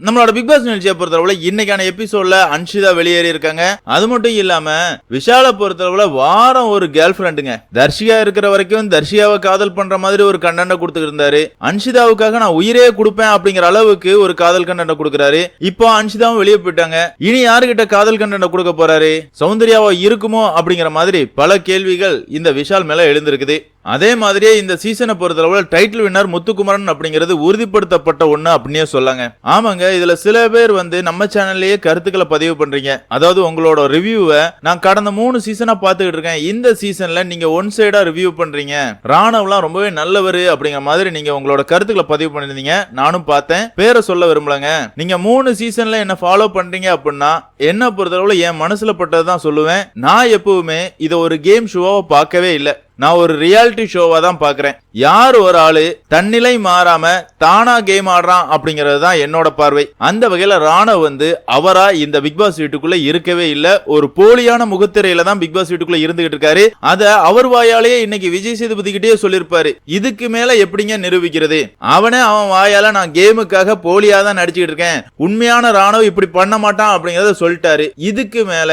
நம்மளோட big pass நிகழ்ச்சியை பொறுத்தளவுல இன்னைக்கான எபிசோட்ல அன்ஷிதா வெளியேறி இருக்காங்க. அது மட்டும் இல்லாம விஷால பொறுத்தளவுல வாரம் ஒரு கேர்ள் ஃபிரெண்டுங்க தர்ஷிகா இருக்கிற வரைக்கும் தர்ஷிகாவை காதல் பண்ற மாதிரி ஒரு கண்டன கொடுத்துட்டு இருந்தாரு. அன்ஷிதாவுக்காக நான் உயிரே கொடுப்பேன் அப்படிங்கிற அளவுக்கு ஒரு காதல் கண்டன கொடுக்குறாரு. இப்போ அன்ஷிதாவும் வெளியே போயிட்டாங்க. இனி யாருகிட்ட காதல் கண்டன கொடுக்க போறாரு? சௌந்தர்யாவா இருக்குமோ அப்படிங்கிற மாதிரி பல கேள்விகள் இந்த விஷால் மேல எழுந்திருக்குது. அதே மாதிரியே இந்த சீசனை பொறுத்தளவுல டைட்டில் வின்னர் முத்துக்குமரன் அப்படிங்கிறது உறுதிப்படுத்தப்பட்ட ஒண்ணு அப்படின்னே சொல்லாங்க. ஆமாங்க இதுல சில பேர் வந்து நம்ம சேனல்லயே கருத்துக்களை பதிவு பண்றீங்க. அதாவது உங்களோட ரிவ்யூவை நான் கடந்த மூணு சீசனா பாத்துக்கிட்டு இருக்கேன். இந்த சீசன்ல நீங்க ஒன் சைடா ரிவ்யூ பண்றீங்க. ராணவ்லாம் ரொம்பவே நல்லவர் அப்படிங்கிற மாதிரி நீங்க உங்களோட கருத்துக்களை பதிவு பண்ணிருந்தீங்க நானும் பார்த்தேன். பேரை சொல்ல விரும்பலங்க. நீங்க மூணு சீசன்ல என்ன ஃபாலோ பண்றீங்க அப்படின்னா என்ன பொறுத்தளவுல என் மனசுல பட்டதுதான் சொல்லுவேன். நான் எப்பவுமே இதை ஒரு கேம் ஷோவா பார்க்கவே இல்லை. நான் ஒரு ரியாலிட்டி ஷோவா தான் பாக்குறேன் யார் ஒரு ஆளு தன்னிலை மாறாம தானா கேம் ஆடுறான் அப்படிங்கிறது தான் என்னோட பார்வை. அந்த வகையில ராணவ் வந்து அவரா இந்த பிக் பாஸ் வீட்டுக்குள்ள இருக்கவே இல்ல. ஒரு போலியான முகத்திரையில தான் பிக் பாஸ் வீட்டுக்குள்ள இருந்துகிட்டு இருக்காரு. அத அவர் வாயாலேயே இன்னைக்கு விஜய் சேதுபதி கிட்டே சொல்லிருப்பாரு இதுக்கு மேல எப்படிங்க நிரூபிக்கிறது? அவனே அவன் வாயால நான் கேமுக்காக போலியா தான் நடிச்சுக்கிட்டு இருக்கேன். உண்மையான ராணுவ இப்படி பண்ண மாட்டான் அப்படிங்கறத சொல்லிட்டாரு. இதுக்கு மேல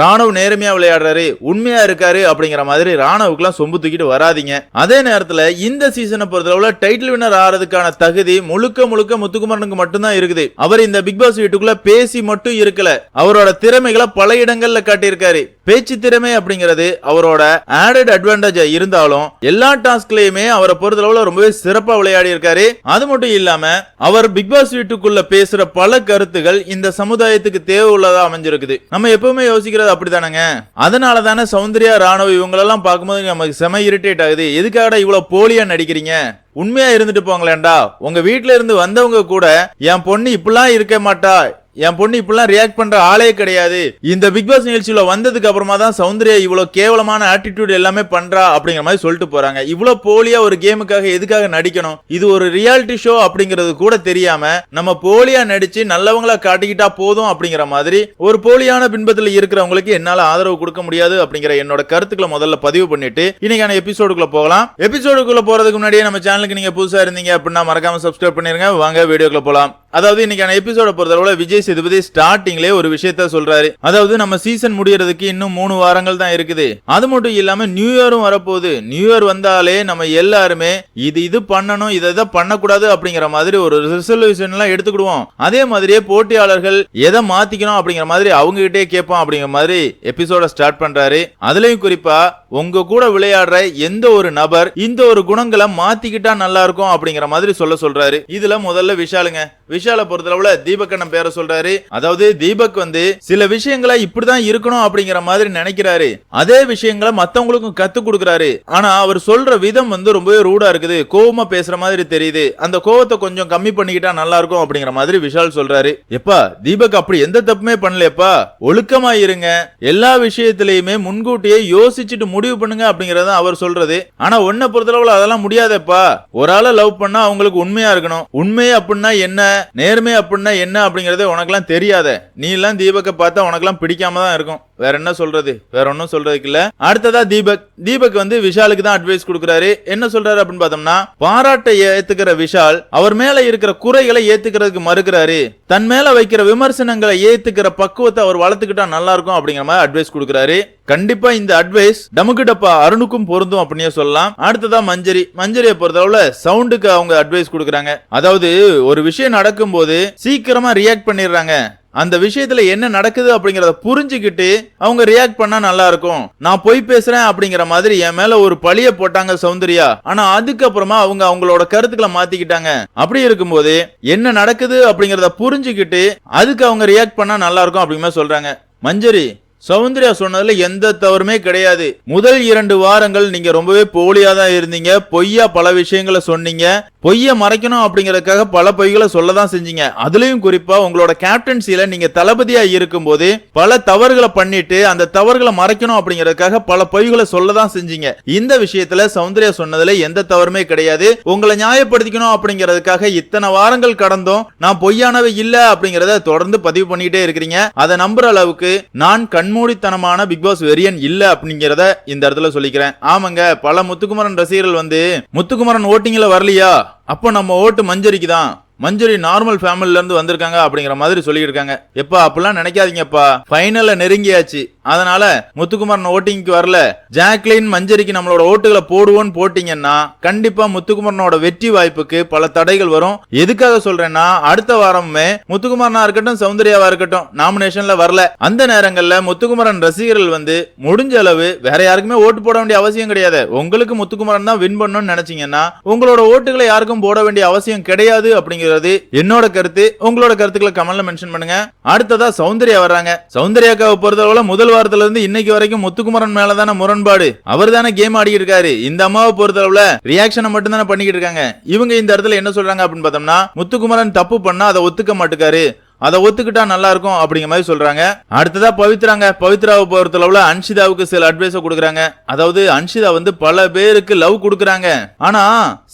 ராணுவ நேர்மையா விளையாடுறாரு. உண்மையா இருக்காரு அப்படிங்கிற மாதிரி ராணுவுக்குலாம் சொம்பு தூக்கிட்டு வராதீங்க. அதே நேரத்துல இந்த சீசனை பொறுத்தளவுல டைட்டில் வின்னர் ஆறதுக்கான தகுதி முழுக்க முழுக்க முத்துக்குமரனுக்கு மட்டும்தான் இருக்குது. அவர் இந்த பிக் பாஸ் வீட்டுக்குள்ள பேசி மட்டும் இருக்கல. அவரோட திறமைகளை பல இடங்கள்ல காட்டியிருக்காரு. பேச்சு திறமை அப்படிங்கிறது அவரோட ஆடட் அட்வான்டேஜ் இருந்தாலும் எல்லா டாஸ்க்லயுமே அவரை பொறுத்தளவுல ரொம்பவே சிறப்பா விளையாடி இருக்காரு அது மட்டும் இல்லாம அவர் பிக் பாஸ் வீட்டுக்குள்ள பேசுற பல கருத்துகள் இந்த சமுதாயத்துக்கு தேவை உள்ளதா அமைஞ்சிருக்குது. நம்ம எப்பவுமே யோசிக்கிறது அப்படிதானங்க அதனால தானே சௌந்தர்யா ராணுவ இவங்களெல்லாம் பார்க்கும்போது நமக்கு செம இரிட்டேட் ஆகுது. எதுக்காக இவ்வளவு போலியா நடிக்கிறீங்க? உண்மையா இருந்துட்டு போங்களேன்டா. உங்க வீட்டுல இருந்து வந்தவங்க கூட என் பொண்ணு இப்படிலாம் இருக்க மாட்டா. என் பொண்ணு இப்படிலாம் ரியாக்ட் பண்ற ஆளே கிடையாது. இந்த பிக் பாஸ் நிகழ்ச்சியில வந்ததுக்கு அப்புறமா தான் சௌந்தர்யா இவ்வளவு கேவலமான ஆட்டிடியூட் எல்லாமே பண்றா அப்படிங்கிற மாதிரி சொல்லிட்டு போறாங்க. இவ்வளவு போலியா ஒரு கேமுக்காக எதுக்காக நடிக்கணும்? இது ஒரு ரியாலிட்டி ஷோ அப்படிங்கிறது கூட தெரியாம நம்ம போலியா நடிச்சு நல்லவங்களா காட்டிக்கிட்டா போதும் அப்படிங்கிற மாதிரி ஒரு போலியான பின்பத்தில் இருக்கிறவங்களுக்கு என்னால ஆதரவு கொடுக்க முடியாது அப்படிங்கிற என்னோட கருத்துக்களை முதல்ல பதிவு பண்ணிட்டு இன்னைக்கான எபிசோடுக்குள்ள போகலாம். எபிசோடுக்குள்ள போறதுக்கு முன்னாடியே நம்ம சேனலுக்கு நீங்க புதுசா இருந்தீங்க அப்படின்னா மறக்காம சப்ஸ்கிரைப் பண்ணிருங்க. வாங்க வீடியோக்குள்ள போலாம். அதாவது இன்னைக்கான எபிசோட பொறுத்தளவுல விஜய் சேதுபதி ஸ்டார்டிங்லேயே ஒரு விஷயத்த சொல்றாரு. அதாவது நம்ம சீசன் முடியறதுக்கு இன்னும் மூணு வாரங்கள் தான் இருக்குது. அது மட்டும் இல்லாம நியூ இயரும் வரப்போகுது. நியூ இயர் வந்தாலே நம்ம எல்லாருமே இது இது பண்ணணும் இதை இதை பண்ணக்கூடாது அப்படிங்கிற மாதிரி ஒரு ரிசல்யூஷன் எல்லாம் எடுத்துக்கிடுவோம். அதே மாதிரியே போட்டியாளர்கள் எதை மாத்திக்கணும் அப்படிங்கிற மாதிரி அவங்க கிட்டே கேட்போம் அப்படிங்கிற மாதிரி எபிசோட ஸ்டார்ட் பண்றாரு. அதுலயும் குறிப்பா உங்க கூட விளையாடுற எந்த ஒரு நபர் இந்த ஒரு குணங்களை மாத்திக்கிட்டா நல்லா இருக்கும் அப்படிங்கிற மாதிரி சொல்ல சொல்றாரு. இதுல முதல்ல விஷாலுங்க. விஷால பொறுத்தளவுல தீபக் அண்ணன் பேரை சொல்றாரு. அதாவது தீபக் வந்து சில விஷயங்களை இப்படிதான் இருக்கணும் அப்படிங்கிற மாதிரி நினைக்கிறாரு. அதே விஷயங்களை மத்தவங்களுக்கும் கத்து கொடுக்கறாரு. ஆனா அவர் சொல்ற விதம் வந்து ரொம்பவே ரூடா இருக்குது. கோவமா பேசுற மாதிரி தெரியுது. அந்த கோவத்தை கொஞ்சம் கம்மி பண்ணிக்கிட்டா நல்லா இருக்கும் அப்படிங்கிற மாதிரி விஷால் சொல்றாரு. எப்பா தீபக் அப்படி எந்த தப்புமே பண்ணலப்பா ஒழுக்கமா இருங்க. எல்லா விஷயத்திலயுமே முன்கூட்டியே யோசிச்சுட்டு முடிவு பண்ணுங்க அப்படிங்கறத அவர் சொல்றது. ஆனா உன்னை பொறுத்தளவுல அதெல்லாம் முடியாதப்பா. ஒரு ஆளை லவ் பண்ணா அவங்களுக்கு உண்மையா இருக்கணும். உண்மை அப்படின்னா என்ன? நேர்மை அப்படின்னா என்ன அப்படிங்கறதே உனக்கெல்லாம் தெரியாத. நீ எல்லாம் தீபக்கை பார்த்தா உனக்கெல்லாம் பிடிக்காம தான் இருக்கும். வேற என்ன சொல்றது? வேற ஒன்றும் சொல்றதுக்கு இல்ல. அடுத்ததா தீபக். தீபக் வந்து விஷாலுக்கு தான் அட்வைஸ் கொடுக்குறாரு. என்ன சொல்றாரு அப்படின்னு பார்த்தோம்னா பாராட்டை ஏத்துக்கிற விஷால் அவர் மேல இருக்கிற குறைகளை ஏத்துக்கிறதுக்கு மறுக்கிறாரு. தன் மேல வைக்கிற விமர்சனங்களை ஏத்துக்கிற பக்குவத்தை அவர் வளர்த்துக்கிட்டா நல்லா இருக்கும் அப்படிங்கிற மாதிரி அட்வைஸ் கொடுக்குறாரு. கண்டிப்பா இந்த அட்வைஸ் டமுக்கு டப்பா அருணுக்கும் பொருந்தும் அப்படின்னே சொல்லலாம். அடுத்ததா மஞ்சரி. மஞ்சரியை பொறுத்தளவுல சவுண்டுக்கு அவங்க அட்வைஸ் கொடுக்குறாங்க. அதாவது ஒரு விஷயம் நடக்கும்போது சீக்கிரமா ரியாக்ட் பண்ணிடுறாங்க. அந்த விஷயத்துல என்ன நடக்குது அப்படிங்கறத புரிஞ்சுக்கிட்டு அவங்க ரியாக்ட் பண்ணா நல்லா இருக்கும் நான் பொய் பேசுறேன் அப்படிங்கிற மாதிரி என் மேல ஒரு பழிய போட்டாங்க சௌந்தர்யா. ஆனா அதுக்கப்புறமா அவங்க அவங்களோட கருத்துக்களை மாத்திக்கிட்டாங்க. அப்படி இருக்கும்போது என்ன நடக்குது அப்படிங்கறத புரிஞ்சுக்கிட்டு அதுக்கு அவங்க ரியாக்ட் பண்ணா நல்லா இருக்கும் அப்படிங்கிற சொல்றாங்க. மஞ்சரி சௌந்தர்யா சொன்னதுல எந்த தவறுமே கிடையாது. முதல் இரண்டு வாரங்கள் நீங்க ரொம்பவே போலியா தான் இருந்தீங்க. பொய்யா பல விஷயங்களை சொன்னீங்க. பொய்யை மறைக்கணும் அப்படிங்கிறதுக்காக பல பொய்களை சொல்ல தான் செஞ்சீங்க. அதுலயும் குறிப்பா உங்களோட கேப்டன்சியில நீங்க தளபதியா இருக்கும்போது பல தவறுகளை பண்ணிட்டு அந்த தவறுகளை மறைக்கணும் அப்படிங்கிறதுக்காக பல பொய்களை சொல்ல தான் செஞ்சீங்க. இந்த விஷயத்துல சௌந்தர்யா சொன்னதுல எந்த தவறுமே கிடையாது. உங்களை நியாயப்படுத்திக்கணும் அப்படிங்கிறதுக்காக இத்தனை வாரங்கள் கடந்தும். நான் பொய்யானவை இல்ல அப்படிங்கறத தொடர்ந்து பதிவு பண்ணிட்டே இருக்கிறீங்க. அதை நம்புற அளவுக்கு நான் கண்மூடித்தனமான பிக் பாஸ் வெறியன் இல்ல அப்படிங்கிறத இந்த இடத்துல சொல்லிக்கிறேன். ஆமாங்க பல முத்துக்குமரன் ரசிகர்கள் வந்து முத்துக்குமரன் ஓட்டிங்ல வரலையா? அப்போ நம்ம ஓட்டு மஞ்சரிக்கு தான் மஞ்சுரி நார்மல் ஃபேமிலில இருந்து வந்திருக்காங்க அப்படிங்கிற மாதிரி சொல்லியிருக்காங்க. எப்பா அப்படிலாம் நினைக்காதீங்கப்பா. ஃபைனல்ல நெருங்கியாச்சு. அதனால முத்துக்குமாரன் ஓட்டிங்க்கு வரல. ஜாக்லின் மஞ்சரிக்கு நம்மளோட ஓட்டுகளை போடுவோன்னு போட்டீங்கன்னா கண்டிப்பா முத்துக்குமாரனோட வெற்றி வாய்ப்புக்கு பல தடைகள் வரும். எதுக்காக சொல்றேன்னா அடுத்த வாரமுமே முத்துக்குமாரனா இருக்கட்டும் சௌந்தர்யாவா இருக்கட்டும் நாமினேஷன்ல வரல. அந்த நேரங்கள்ல முத்துக்குமாரன் ரசிகர்கள் வந்து முடிஞ்ச அளவு வேற யாருக்குமே ஓட்டு போட வேண்டிய அவசியம் கிடையாது. உங்களுக்கு முத்துக்குமாரன் தான் வின் பண்ணணும்னு நினைச்சீங்கன்னா உங்களோட ஓட்டுகளை யாருக்கும் போட வேண்டிய அவசியம் கிடையாது அப்படிங்கிறது என்னோட கருத்து. உங்களோட கருத்துக்களை கமெண்ட்ல மென்ஷன் பண்ணுங்க. அடுத்ததா சௌந்தர்யா வர்றாங்க. சௌந்தர்யாக்காவை பொறுத்தளவுல முதல் வாரத்துல இருந்து இன்னைக்கு வரைக்கும் முத்துக்குமரன் மேலதான முரண்பாடு. அவர் தானே கேம் ஆடிட்டு இருக்காரு. இந்த அம்மாவை பொறுத்தளவுல ரியாக்ஷனை மட்டும் தானே பண்ணிக்கிட்டு இருக்காங்க. இவங்க இந்த இடத்துல என்ன சொல்றாங்க அப்படின்னு பார்த்தோம்னா முத்துக்குமரன் தப்பு பண்ணா அதை ஒத்துக்க மாட்டுக்காரு. அதை ஒத்துக்கிட்டா நல்லா இருக்கும் அப்படிங்கிற மாதிரி சொல்றாங்க. அடுத்ததா பவித்ராங்க. பவித்ராவை பொறுத்தளவுல அன்ஷிதாவுக்கு சில அட்வைஸ் கொடுக்குறாங்க. அதாவது அன்ஷிதா வந்து பல பேருக்கு லவ் கொடுக்குறாங்க. ஆனா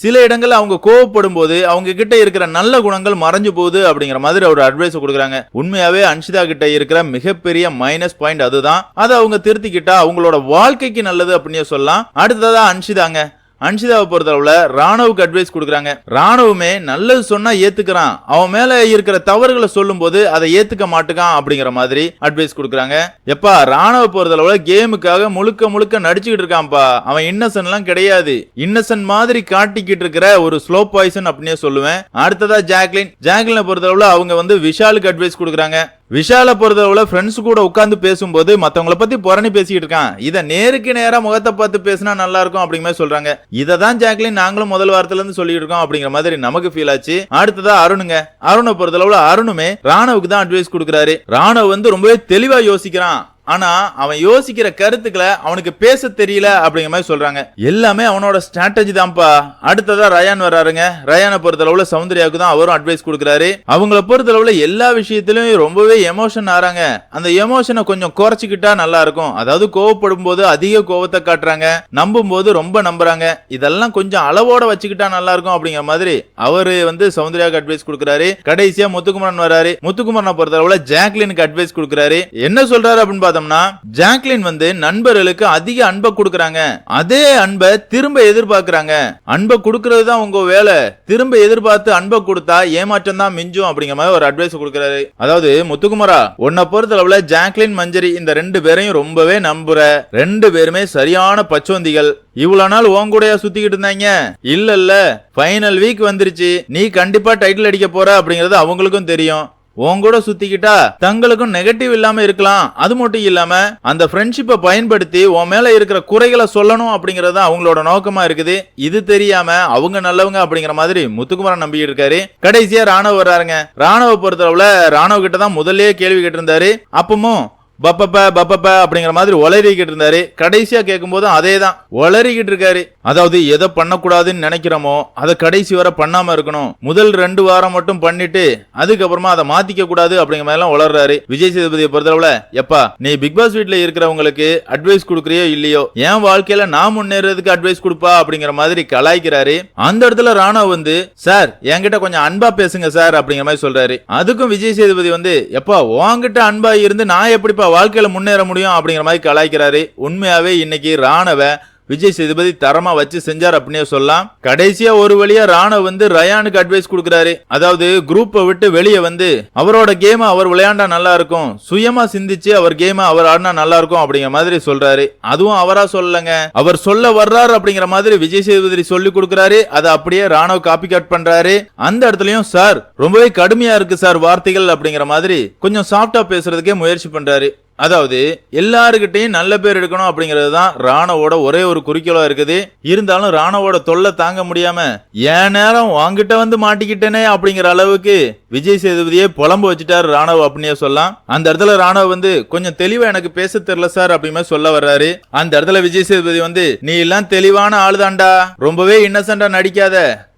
சில இடங்கள்ல அவங்க கோவப்படும் போது அவங்க கிட்ட இருக்கிற நல்ல குணங்கள் மறைஞ்சு போகுது அப்படிங்கிற மாதிரி ஒரு அட்வைஸ் கொடுக்குறாங்க. உண்மையாவே அன்ஷிதா கிட்ட இருக்கிற மிகப்பெரிய மைனஸ் பாயிண்ட் அதுதான். அதை அவங்க திருத்திக்கிட்டா அவங்களோட வாழ்க்கைக்கு நல்லது அப்படின்னு சொல்லலாம். அடுத்ததா அன்ஷிதாங்க. அன்ஷிதாவை பொறுத்தளவுல ராணுவுக்கு அட்வைஸ் கொடுக்குறாங்க. ராணுவமே நல்லது சொன்னா ஏத்துக்கிறான். அவன் மேல இருக்கிற தவறுகளை சொல்லும் போது அதை ஏத்துக்க மாட்டுக்கான் அப்படிங்கிற மாதிரி அட்வைஸ் கொடுக்குறாங்க. எப்பா ராணுவ பொறுத்தளவுல கேமுக்காக முழுக்க முழுக்க நடிச்சுக்கிட்டு இருக்கான்ப்பா. அவன் இன்னசென்ட் எல்லாம் கிடையாது. இன்னசென்ட் மாதிரி காட்டிக்கிட்டு இருக்கிற ஒரு ஸ்லோ பாய்சன் அப்படின்னே சொல்லுவேன். அடுத்ததா ஜாக்லின். ஜாக்லினை பொறுத்தளவுல அவங்க வந்து விஷாலுக்கு அட்வைஸ் கொடுக்குறாங்க. விஷால பொறுத்தளவுல ஃப்ரெண்ட்ஸ் கூட உட்காந்து பேசும்போது மற்றவங்கள பத்தி புறணி பேசிக்கிட்டு இருக்கான். இதை நேருக்கு நேராக முகத்தை பார்த்து பேசினா நல்லா இருக்கும் அப்படிங்கிற மாதிரி சொல்றாங்க. இதை தான் ஜாக்லின் நாங்களும் முதல் வாரத்துல இருந்து சொல்லிட்டு இருக்கோம் அப்படிங்கிற மாதிரி நமக்கு ஃபீல் ஆச்சு. அடுத்ததா அருணுங்க. அருணை பொறுத்தளவுல அருணுமே ராணவுக்கு தான் அட்வைஸ் கொடுக்குறாரு. ராணவ் வந்து ரொம்பவே தெளிவா யோசிக்கிறான். ஆனா அவன் யோசிக்கிற கருத்துக்களை அவனுக்கு பேச தெரியல அப்படிங்கிற மாதிரி சொல்றாங்க. எல்லாமே அவனோட ஸ்ட்ராட்டஜி தான்ப்பா. அடுத்ததா ரயான் வர்றாருங்க. ரயானை பொறுத்தளவுல சௌந்தர்யாவுக்கு தான் அவரும் அட்வைஸ் கொடுக்குறாரு. அவங்கள பொறுத்தளவுல எல்லா விஷயத்திலும் ரொம்பவே எமோஷன் ஆறாங்க. அந்த எமோஷனை கொஞ்சம் குறைச்சிக்கிட்டா நல்லா இருக்கும் அதாவது கோவப்படும் போது அதிக கோவத்தை காட்டுறாங்க. நம்பும் போது ரொம்ப நம்புறாங்க. இதெல்லாம் கொஞ்சம் அளவோட வச்சுக்கிட்டா நல்லா இருக்கும் அப்படிங்கிற மாதிரி அவரு வந்து சௌந்தர்யாவுக்கு அட்வைஸ் கொடுக்குறாரு. கடைசியா முத்துக்குமரன் வராரு முத்துக்குமரனை பொறுத்தளவுல ஜாக்லினுக்கு அட்வைஸ் கொடுக்குறாரு. என்ன சொல்றாரு அப்படின்னு பார்த்தோம்னா ஜாக்லின் வந்து நண்பர்களுக்கு அதிக அன்பை கொடுக்குறாங்க. அதே அன்பை திரும்ப எதிர்பார்க்கறாங்க. அன்பை கொடுக்கறது தான் உங்க வேலை. திரும்ப எதிர்பார்த்து அன்பை கொடுத்தா ஏமாற்றம் தான் மிஞ்சும் அப்படிங்கிற மாதிரி ஒரு அட்வைஸ் கொடுக்குறாரு. அதாவது முத்துக்குமாரா உன்னை பொறுத்தளவுல ஜாக்லின் மஞ்சரி இந்த ரெண்டு பேரையும் ரொம்பவே நம்புற ரெண்டு பேருமே சரியான பச்சோந்திகள் இவ்வளவு நாள் உன் கூடயா சுத்திக்கிட்டு இருந்தாங்க? இல்ல இல்ல ஃபைனல் வீக் வந்துருச்சு. நீ கண்டிப்பா டைட்டில் அடிக்க போற அப்படிங்கறது அவங்களுக்கும் தெரியும். உன் கூட சுத்திக்கிட்டா தங்களுக்கும் நெகட்டிவ் இல்லாம இருக்கலாம். அது மட்டும் இல்லாம அந்த ஃப்ரெண்ட்ஷிப்பை பயன்படுத்தி உன் மேல இருக்கிற குறைகளை சொல்லணும் அப்படிங்கறது தான் அவங்களோட நோக்கமா இருக்குது. இது தெரியாம அவங்க நல்லவங்க அப்படிங்கிற மாதிரி முத்துக்குமரன் நம்பிக்கிட்டு இருக்காரு கடைசியா ராணுவ வர்றாருங்க. ராணுவ பொறுத்தளவுல ராணுவ கிட்ட தான் முதல்லயே கேள்வி கேட்டிருந்தாரு. அப்பமும் பப்பப்ப பப்பப்ப அப்படிங்கிற மாதிரி ஒளறிக்கிட்டு இருந்தாரு. கடைசியா கேட்கும்போது அதே தான் ஒளரிக்கிட்டு இருக்காரு. அதாவது எதை பண்ணக்கூடாதுன்னு நினைக்கிறோமோ அதை கடைசி வரை பண்ணாம இருக்கணும். முதல் ரெண்டு வாரம் மட்டும் பண்ணிட்டு அதுக்கப்புறமா அதை மாத்திக்க கூடாது அப்படிங்கிற மாதிரி எல்லாம் விஜய் சேதுபதியை பொறுத்தளவுல. எப்பா நீ பிக் பாஸ் வீட்ல இருக்கிறவங்களுக்கு அட்வைஸ் கொடுக்குறியோ இல்லையோ என் வாழ்க்கையில நான் முன்னேறதுக்கு அட்வைஸ் கொடுப்பா அப்படிங்கிற மாதிரி கலாய்க்கிறாரு. அந்த இடத்துல ராணா வந்து சார் என்கிட்ட கொஞ்சம் அன்பா பேசுங்க சார் அப்படிங்கிற மாதிரி சொல்றாரு. அதுக்கும் விஜய் சேதுபதி வந்து எப்பா உன்கிட்ட அன்பா இருந்து நான் எப்படிப்பா வாழ்க்கையில முன்னேற முடியும்? அப்படிங்கிற மாதிரி கலாய்க்கிறாரு. உண்மையாவே இன்னைக்கு ராணவ விஜய் சேதுபதி தரமா வச்சு செஞ்சார் அப்படின்னே சொல்லலாம். கடைசியா ஒரு வழியா ராணவ் வந்து ரயானுக்கு அட்வைஸ் கொடுக்குறாரு. அதாவது குரூப்பை விட்டு வெளியே வந்து அவரோட கேம் அவர் விளையாண்டா நல்லா இருக்கும். சுயமா சிந்திச்சு அவர் கேம் அவர் ஆடினா நல்லா இருக்கும் அப்படிங்கிற மாதிரி சொல்றாரு. அதுவும் அவரா சொல்லலங்க. அவர் சொல்ல வர்றாரு அப்படிங்கிற மாதிரி விஜய் சேதுபதி சொல்லி கொடுக்குறாரு. அதை அப்படியே ராணவ் காப்பி கட் பண்றாரு. அந்த இடத்துலயும் சார் ரொம்பவே கடுமையா இருக்கு சார் வார்த்தைகள் அப்படிங்கிற மாதிரி கொஞ்சம் சாஃப்டா பேசுறதுக்கே முயற்சி பண்றாரு. அதாவது எல்லாருக்கிட்டையும் நல்ல பேர் எடுக்கணும் அப்படிங்கிறது தான் ராணவோட ஒரே ஒரு குறிக்கோளா இருக்குது. இருந்தாலும் ராணவோட தொல்லை தாங்க முடியாம ஏன் நேரம் வாங்கிட்ட வந்து மாட்டிக்கிட்டேனே அப்படிங்கிற அளவுக்கு விஜய் சேதுபதியே புலம்பு வச்சுட்டாரு ராணவ் அப்படின்னே சொல்லலாம். அந்த இடத்துல ராணவ் வந்து கொஞ்சம் தெளிவா எனக்கு பேச தெரியல சார் அப்படிமே சொல்ல வர்றாரு. அந்த இடத்துல விஜய் சேதுபதி வந்து நீ எல்லாம் தெளிவான ஆளுதாண்டா ரொம்பவே இன்னசென்டா நடிக்காத.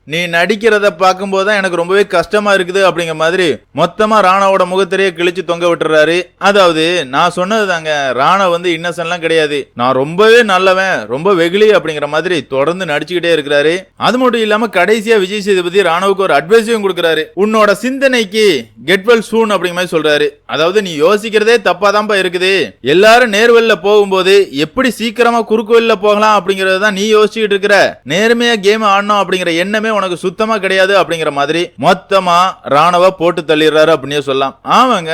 நீ நடிக்கிறத பார்க்கும்போது தான் எனக்கு ரொம்பவே கஷ்டமா இருக்குது அப்படிங்கிற மாதிரி மொத்தமா ராணாவோட முகத்திலேயே கிழிச்சு தொங்க விட்டுறாரு. அதாவது நான் சொன்னது தாங்க ராணா வந்து இன்னசென்ட்லாம் கிடையாது. நான் ரொம்பவே நல்லவன் ரொம்ப வெகுளி அப்படிங்கிற மாதிரி தொடர்ந்து நடிச்சுக்கிட்டே இருக்கிறாரு. அது மட்டும் இல்லாம கடைசியா விஜய் சேதுபதி ராணுவுக்கு ஒரு அட்வைஸையும் கொடுக்குறாரு. உன்னோட சிந்தனைக்கு கெட் வெல் சூன் அப்படிங்கிற மாதிரி சொல்றாரு. அதாவது நீ யோசிக்கிறதே தப்பாதான்ப்பா இருக்குது. எல்லாரும் நேர்வெளில போகும்போது எப்படி சீக்கிரமா குறுக்கு வெளில போகலாம் அப்படிங்கறது தான் நீ யோசிச்சுக்கிட்டு இருக்கிற. நேர்மையா கேம் ஆடணும் அப்படிங்கிற எண்ணமே உனக்கு சுத்தமா கிடையாது அப்படிங்கிற மாதிரி மொத்தமா ராணவ போட்டு தள்ளிடுறாரு அப்படின்னு சொல்லலாம். ஆமாங்க.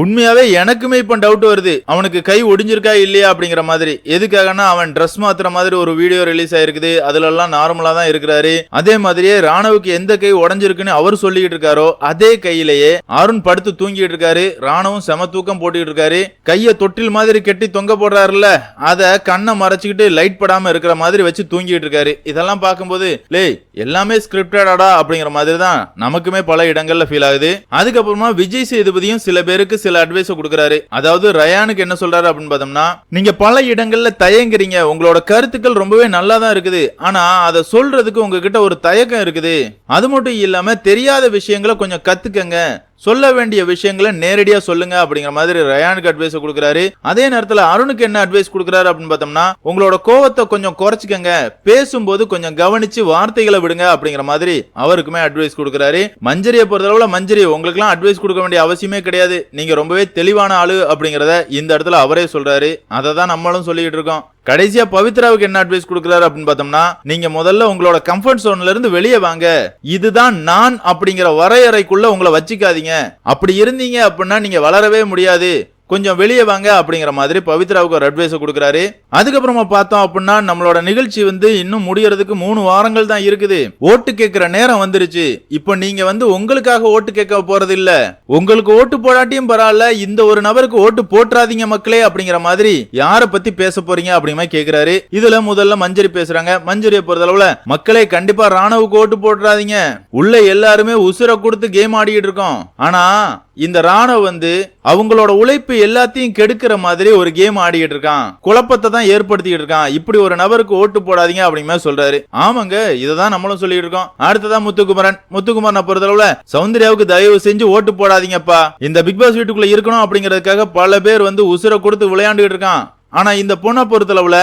உண்மையாவே எனக்குமே இப்ப டவுட் வருது. அவனுக்கு கை ஒடிஞ்சிருக்கா இல்லையா அப்படிங்கிற மாதிரி. எதுக்காகனா அவன் ட்ரெஸ் மாத்துற மாதிரி ஒரு வீடியோ ரிலீஸ் ஆயிருக்குது. அதுல எல்லாம் நார்மலா தான் இருக்கிறாரு. அதே மாதிரியே ராணுவுக்கு எந்த கை உடஞ்சிருக்குன்னு அவர் சொல்லிக்கிட்டு இருக்காரோ அதே கையிலேயே அருண் படுத்து தூங்கிட்டு இருக்காரு. ராணுவும் செம தூக்கம் போட்டுக்கிட்டு இருக்காரு. கைய தொட்டில் மாதிரி கெட்டி தொங்க போடுறாருல்ல அத கண்ணை மறைச்சுக்கிட்டு லைட் படாம இருக்கிற மாதிரி வச்சு தூங்கிட்டு இருக்காரு. இதெல்லாம் பார்க்கும்போது லே எல்லாமே ஸ்கிரிப்டடா அப்படிங்கிற மாதிரி தான் நமக்குமே பல இடங்கள்ல ஃபீல் ஆகுது. அதுக்கப்புறமா விஜய் சேதுபதியும் சில பேருக்கு சில அட்வைஸ் கொடுக்குறாரு. அதாவது ரயானுக்கு என்ன சொல்றாரு அப்படின்னு பார்த்தோம்னா நீங்க பல இடங்கள்ல தயங்குறீங்க. உங்களோட கருத்துக்கள் ரொம்பவே நல்லா தான் இருக்குது. ஆனா அதை சொல்றதுக்கு உங்ககிட்ட ஒரு தயக்கம் இருக்குது. அது மட்டும் இல்லாம தெரியாத விஷயங்களை கொஞ்சம் கத்துக்கங்க. சொல்ல வேண்டிய விஷயங்களை நேரடியா சொல்லுங்க அப்படிங்கிற மாதிரி ரயானுக்கு அட்வைஸ் கொடுக்குறாரு. அதே நேரத்துல அருணுக்கு என்ன அட்வைஸ் கொடுக்குறாரு அப்படின்னு பார்த்தோம்னா உங்களோட கோவத்தை கொஞ்சம் குறைச்சிக்கங்க. பேசும்போது கொஞ்சம் கவனிச்சு வார்த்தைகளை விடுங்க அப்படிங்கிற மாதிரி அவருக்குமே அட்வைஸ் கொடுக்குறாரு. மஞ்சரியை பொறுத்தளவுல மஞ்சரி உங்களுக்குலாம் அட்வைஸ் கொடுக்க வேண்டிய அவசியமே கிடையாது. நீங்க ரொம்பவே தெளிவான ஆளு அப்படிங்கறத இந்த இடத்துல அவரே சொல்றாரு. அதை தான் நம்மளும் சொல்லிட்டு இருக்கோம். கடைசியா பவித்ராவுக்கு என்ன அட்வைஸ் கொடுக்குறாரு அப்படின்னு பார்த்தோம்னா நீங்க முதல்ல உங்களோட கம்ஃபர்ட் சோன்ல இருந்து வெளியே வாங்க. இதுதான் நான் அப்படிங்கிற வரையறைக்குள்ள உங்களை வச்சுக்காதீங்க. அப்படி இருந்தீங்க அப்படின்னா நீங்க வளரவே முடியாது. கொஞ்சம் வெளியே வாங்க அப்படிங்கிற மாதிரி பவித்ராவுக்கு ஒரு அட்வைஸ் கொடுக்குறாரு. அதுக்கப்புறமா பார்த்தோம் அப்படின்னா நம்மளோட நிகழ்ச்சி வந்து இன்னும் முடியறதுக்கு மூணு வாரங்கள் தான் இருக்குது. ஓட்டு கேட்கிற நேரம் வந்துருச்சு. இப்போ நீங்க வந்து உங்களுக்காக ஓட்டு கேட்க போறது இல்ல உங்களுக்கு ஓட்டு போடாட்டியும் பரவாயில்ல. இந்த ஒரு நபருக்கு ஓட்டு போட்டுறாதீங்க மக்களே அப்படிங்கிற மாதிரி யார பத்தி பேச போறீங்க அப்படிங்கிற கேக்குறாரு. இதுல முதல்ல மஞ்சரி பேசுறாங்க. மஞ்சரியை பொறுத்தளவுல மக்களே கண்டிப்பா ராணுவுக்கு ஓட்டு போட்டுறாதீங்க. உள்ள எல்லாருமே உசுரை கொடுத்து கேம் ஆடிக்கிட்டு இருக்கோம். ஆனா இந்த ராணுவ வந்து அவங்களோட உழைப்பு எல்லாத்தையும் கெடுக்கிற மாதிரி ஒரு கேம் ஆடிக்கிட்டு இருக்கான். குழப்பத்தை தான் ஏற்படுத்திக்கிட்டு இருக்கான். இப்படி ஒரு நபருக்கு ஓட்டு போடாதீங்க அப்படிங்கிற சொல்றாரு. ஆமாங்க இதான் நம்மளும் சொல்லிட்டு இருக்கோம். அடுத்ததான் முத்துக்குமரன். முத்துக்குமரனை பொறுத்தளவுல சௌந்தர்யாவுக்கு தயவு செஞ்சு ஓட்டு போடாதீங்கப்பா. இந்த பிக் பாஸ் வீட்டுக்குள்ள இருக்கணும் அப்படிங்கறதுக்காக பல பேர் வந்து உசுரை கொடுத்து விளையாண்டுகிட்டு இருக்கான். ஆனா இந்த பொண்ணை பொறுத்தளவுல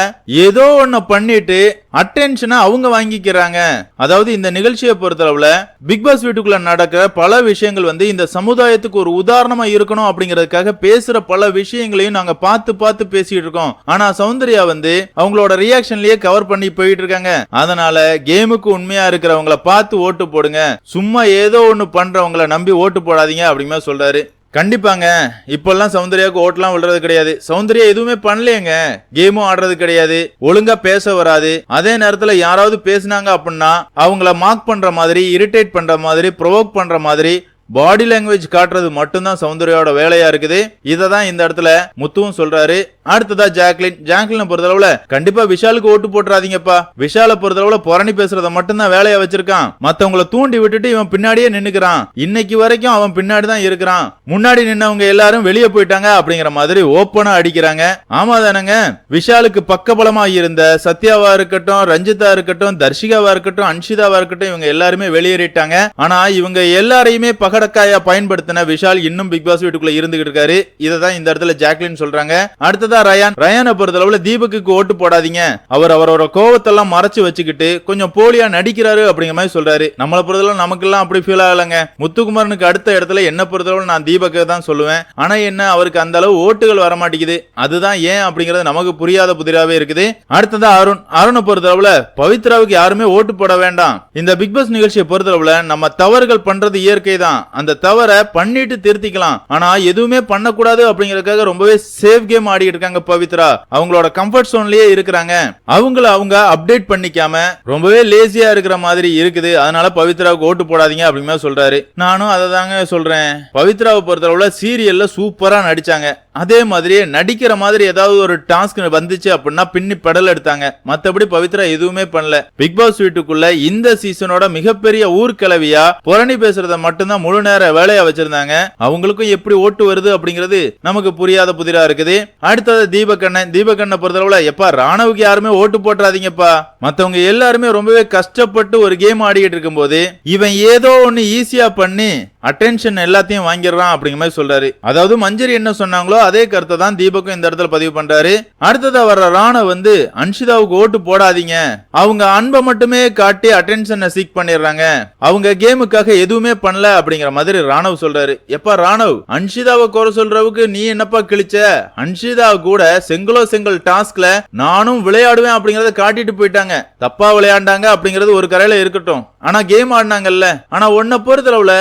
ஏதோ ஒன்னு பண்ணிட்டு அட்டென்ஷனை அவங்க வாங்கிக்கிறாங்க. அதாவது இந்த நிகழ்ச்சியை பொறுத்தளவுல பிக் பாஸ் வீட்டுக்குள்ள நடக்கிற பல விஷயங்கள் வந்து இந்த சமுதாயத்துக்கு ஒரு உதாரணமா இருக்கணும் அப்படிங்கறதுக்காக பேசுற பல விஷயங்களையும் நாங்க பார்த்து பார்த்து பேசிட்டு இருக்கோம். ஆனா சௌந்தர்யா வந்து அவங்களோட ரியாக்ஷன்லயே கவர் பண்ணி போயிட்டு இருக்காங்க. அதனால கேமுக்கு உண்மையா இருக்கிறவங்கள பார்த்து ஓட்டு போடுங்க. சும்மா ஏதோ ஒன்னு பண்றவங்கள நம்பி ஓட்டு போடாதீங்க அப்படிங்கிற சொல்றாரு. கண்டிப்பாங்க. இப்பெல்லாம் சௌந்தர்யாவுக்கு ஓட்டெல்லாம் விழுறது கிடையாது. சௌந்தர்யா எதுவுமே பண்ணலையேங்க. கேமும் ஆடுறது கிடையாது. ஒழுங்கா பேச வராது. அதே நேரத்துல யாராவது பேசுனாங்க அப்படின்னா அவங்கள மார்க் பண்ற மாதிரி இரிட்டேட் பண்ற மாதிரி ப்ரொவோக் பண்ற மாதிரி பாடி லாங்குவேஜ் காட்டுறது மட்டும்தான் சௌந்தர்யாவோட வேலையா இருக்குது. இதை தான் இந்த இடத்துல முத்துவும் சொல்றாரு. அடுத்ததா ஜாக்லின். ஜாக்லின் பொறுத்தளவுல கண்டிப்பா விஷாலுக்கு ஓட்டு போட்டுறாதீங்கப்பா. விஷாலை பொறுத்தளவுல புரணி பேசுறத மட்டும்தான் வேலையா வச்சிருக்கான். மத்தவங்கள தூண்டி விட்டுட்டு இவன் பின்னாடியே நின்னுக்கிறான். இன்னைக்கு வரைக்கும் அவன் பின்னாடி தான் இருக்கிறான். முன்னாடி நின்னவங்க எல்லாரும் வெளியே போயிட்டாங்க அப்படிங்கிற மாதிரி ஓப்பனா அடிக்கிறாங்க. ஆமா தானங்க? விஷாலுக்கு பக்கபலமா இருந்த சத்யாவா இருக்கட்டும் ரஞ்சிதா இருக்கட்டும் தர்ஷிகாவா இருக்கட்டும் அன்ஷிதாவா இருக்கட்டும் இவங்க எல்லாருமே வெளியேறிட்டாங்க. ஆனா இவங்க எல்லாரையுமே பகடக்காயா பயன்படுத்தின விஷால் இன்னும் பிக் பாஸ் வீட்டுக்குள்ள இருந்துகிட்டு இருக்காரு. இதை தான் இந்த இடத்துல ஜாக்லின் சொல்றாங்க. அடுத்ததா ரயான். ரயானை பொறுத்தளவுல தீபக்கு ஓட்டு போடாதீங்க. அவர் அவரோட கோவத்தெல்லாம் மறைச்சு வச்சுக்கிட்டு கொஞ்சம் போலியா நடிக்கிறாரு அப்படிங்கிற மாதிரி சொல்றாரு. நம்மளை பொறுத்தளவு நமக்கெல்லாம் அப்படி ஃபீல் ஆகலங்க. முத்துக்குமாரனுக்கு அடுத்த இடத்துல என்ன பொறுத்தளவு நான் தீபக்கு தான் சொல்லுவேன். ஆனா என்ன அவருக்கு அந்த அளவு ஓட்டுகள் வர மாட்டேங்குது. அதுதான் ஏன் அப்படிங்கறது நமக்கு புரியாத புதிராவே இருக்குது. அடுத்ததா அருண். அருணை பொறுத்தளவுல பவித்ராவுக்கு யாருமே ஓட்டு போட வேண்டாம். இந்த பிக் பாஸ் நிகழ்ச்சியை பொறுத்தளவுல நம்ம தவறுகள் பண்றது இயற்கை தான் அந்த தவறை பண்ணிட்டு திருத்திக்கலாம். ஆனா எதுவுமே பண்ணக்கூடாது அப்படிங்கறதுக்காக ரொம்பவே சேஃப் கேம் ஆடிட்டு இருக்காங்க பவித்ரா. அவங்களோட கம்ஃபர்ட் சோன்லயே இருக்கிறாங்க. அவங்கள அவங்க அப்டேட் பண்ணிக்காம ரொம்பவே லேசியா இருக்கிற மாதிரி இருக்குது. அதனால பவித்ராவுக்கு ஓட்டு போடாதீங்க அப்படிங்கிற சொல்றாரு. நானும் அதை தாங்க சொல்றேன். பவித்ராவை பொறுத்தளவுல சீரியல்ல சூப்பரா நடிச்சாங்க. அதே மாதிரியே நடிக்கிற மாதிரி ஏதாவது ஒரு டாஸ்க் வந்துச்சு அப்படின்னா பின்னி பெடல் எடுத்தாங்க. மத்தபடி பவித்ரா எதுவுமே பண்ணல. பிக் பாஸ் வீட்டுக்குள்ள இந்த சீசனோட மிகப்பெரிய ஊர்கிழவியா புரணி பேசுறத மட்டும்தான் முழு நேர வேலையா வச்சிருந்தாங்க. அவங்களுக்கும் எப்படி ஓட்டு வருது அப்படிங்கிறது நமக்கு புரியாத புதிரா இருக்குது. அடுத்தது தீபக்கண்ணன். தீபக்கண்ணை பொறுத்தளவுல எப்பா ராணுவுக்கு யாருமே ஓட்டு போட்டுறாதீங்கப்பா. மத்தவங்க எல்லாருமே ரொம்பவே கஷ்டப்பட்டு ஒரு கேம் ஆடிக்கிட்டு இருக்கும் போது இவன் ஏதோ ஒன்னு ஈஸியா பண்ணி அட்டென்ஷன் எல்லாத்தையும் வாங்கிடுறான் அப்படிங்கிற மாதிரி சொல்றாரு. அதாவது மஞ்சரி என்ன சொன்னாங்களோ அதே கருத்தை தான் தீபக்கும் இந்த இடத்துல பதிவு பண்றாரு. அடுத்ததா வர்ற ராணா வந்து அன்ஷிதாவுக்கு ஓட்டு போடாதீங்க. அவங்க அன்பை மட்டுமே காட்டி அட்டென்ஷனை சீக் பண்ணிடுறாங்க. அவங்க கேமுக்காக எதுவுமே பண்ணல அப்படிங்கிற மாதிரி ராணவ் சொல்றாரு. எப்பா ராணவ் அன்ஷிதாவை குறை சொல்றவுக்கு நீ என்னப்பா கிழிச்ச? அன்ஷிதா கூட செங்கலோ செங்கல் டாஸ்க்ல நானும் விளையாடுவேன் அப்படிங்கறத காட்டிட்டு போயிட்டாங்க. தப்பா விளையாண்டாங்க அப்படிங்கிறது ஒரு கரையில இருக்கட்டும். ஆனா கேம் ஆடினாங்கல்ல. ஆனா உன்னை பொறுத்தளவுல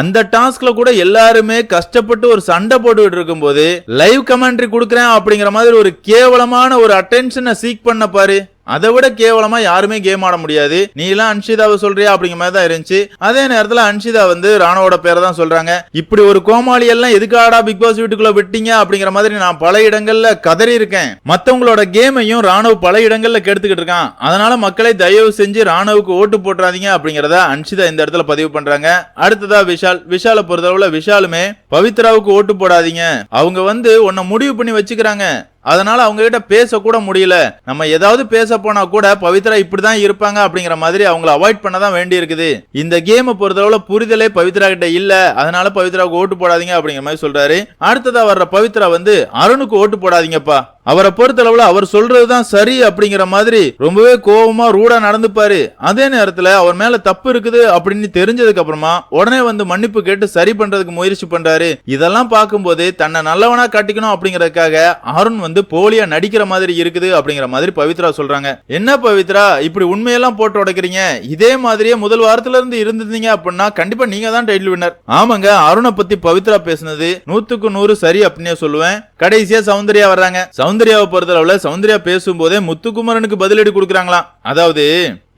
அந்த டாஸ்க்ல கூட எல்லாருமே கஷ்டப்பட்டு ஒரு சண்டை போட்டுக்கிட்டு இருக்கும்போது லைவ் கமெண்ட்ரி கொடுக்குறேன் அப்படிங்கிற மாதிரி ஒரு கேவலமான ஒரு அட்டென்ஷனை சீக் பண்ண பாரு. அதை விட கேவலமா யாருமே கேம் ஆட முடியாது. நீ எல்லாம் அன்ஷிதாவை சொல்றியா அப்படிங்கிற மாதிரி தான் இருந்துச்சு. அதே நேரத்துல அன்ஷிதா வந்து ராணுவோட பேரை தான் சொல்றாங்க. இப்படி ஒரு கோமாளி எல்லாம் எதுக்காடா பிக் பாஸ் வீட்டுக்குள்ள விட்டீங்க அப்படிங்கிற மாதிரி நான் பல இடங்கள்ல கதறி இருக்கேன். மத்தவங்களோட கேமையும் ராணுவ பல இடங்கள்ல கெடுத்துக்கிட்டு இருக்கான். அதனால மக்களை தயவு செஞ்சு ராணுவுக்கு ஓட்டு போட்டுறாதீங்க அப்படிங்கறத அன்ஷிதா இந்த இடத்துல பதிவு பண்றாங்க. அடுத்ததா விஷால் விஷாலை பொறுத்தளவுல விஷாலுமே பவித்ராவுக்கு ஓட்டு போடாதீங்க. அவங்க வந்து உன்னை முடிவு பண்ணி வச்சுக்கிறாங்க. அதனால அவங்க கிட்ட பேசக்கூட முடியல. நம்ம ஏதாவது பேச போனா கூட பவித்ரா இப்படிதான் இருப்பாங்க அப்படிங்கிற மாதிரி அவங்கள அவாய்ட் பண்ண தான் வேண்டி இருக்குது. இந்த கேமை பொறுத்தளவுல புரிதலே பவித்ரா கிட்ட இல்ல. அதனால பவித்ராவுக்கு ஓட்டு போடாதீங்க அப்படிங்கிற மாதிரி சொல்றாரு. அடுத்ததா வர்ற பவித்ரா வந்து அருணுக்கு ஓட்டு போடாதீங்கப்பா. அவரை பொறுத்தளவுல அவர் சொல்றதுதான் சரி அப்படிங்கிற மாதிரி ரொம்பவே கோபமா ரூடா நடந்துப்பாரு. அதே நேரத்துல அவர் மேல தப்பு இருக்குது அப்படின்னு தெரிஞ்சதுக்கு அப்புறமா உடனே வந்து மன்னிப்பு கேட்டு சரி பண்றதுக்கு முயற்சி பண்றாரு. இதெல்லாம் பார்க்கும்போது தன்னை நல்லவனா காட்டிக்கணும் அப்படிங்கறதுக்காக அருண் வந்து வந்து போலியா நடிக்கிற மாதிரி இருக்குது அப்படிங்கிற மாதிரி பவித்ரா சொல்றாங்க. என்ன பவித்ரா இப்படி உண்மையெல்லாம் போட்டு உடைக்கிறீங்க? இதே மாதிரியே முதல் வாரத்துல இருந்து இருந்திருந்தீங்க அப்படின்னா கண்டிப்பா நீங்க தான் டைட்டில் வின்னர் ஆமாங்க அருணை பத்தி பவித்ரா பேசுனது நூத்துக்கு நூறு சரி அப்படின்னே சொல்லுவேன். கடைசியா சௌந்தர்யா வர்றாங்க. சௌந்தர்யாவை பொறுத்தளவுல சௌந்தர்யா பேசும்போதே முத்துக்குமரனுக்கு பதிலடி கொடுக்குறாங்களாம். அதாவது